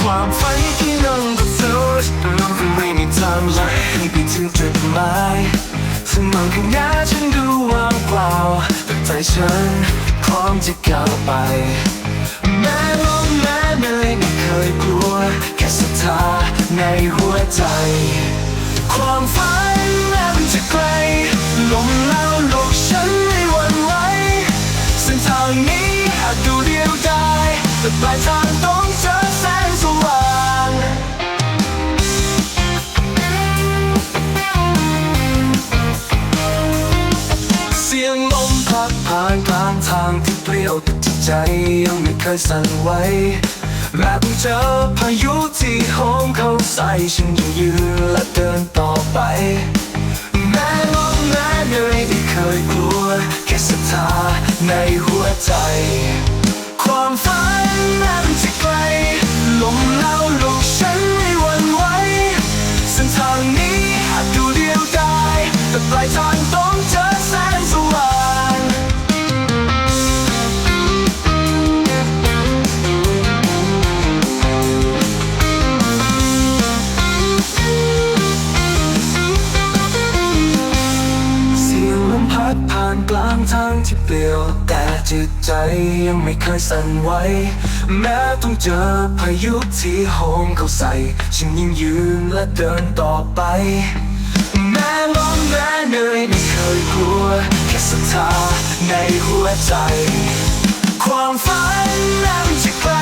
ความฝันที่นั่งก็เซลล์ไม่มีทางไหลให้ไปถึงจุดหมายสมองข้างหน้าฉันดูว่างเปล่าแต่ใจฉันพร้อมจะก้าวไป แม้ลมแม้เหนื่อยไม่เคยกลัว แค่ศรัทธาในหัวใจ ความฝันแม้มันจะไกลลมแล้วลุกฉันไม่หวั่นไหวเส้นทางนี้อาจดูเดียวดายแต่ปลายทางต้องานกลางทางที่เปลี่ยวแต่จิตใจยังไม่เคยสั่นไหวและเพิ่งเจอพายุที่โหมเข้าใส่ฉันยังยืนและเดินต่อไป แม้ลมแม้เหนื่อยไม่เคยกลัวแค่ศรัทธาในหัวใจ ความฝันนั้นจะไกลลมแล้วลุกฉันไม่หวั่นไหวเส้นทางนี้อาจดูเดียวดายแต่ปลายทางต้องานกลางทางที่เปลี่ยว แต่จิตใจยังไม่เคยสั่นไหวแม้ต้องเจอพายุที่โหมเข้าใส่ ฉันยังยืนและเดินต่อไป แม้ลมแม้เหนื่อยไม่เคยกลัว แค่ศรัทธาในหัวใจ ความฝันนั้นจะไกล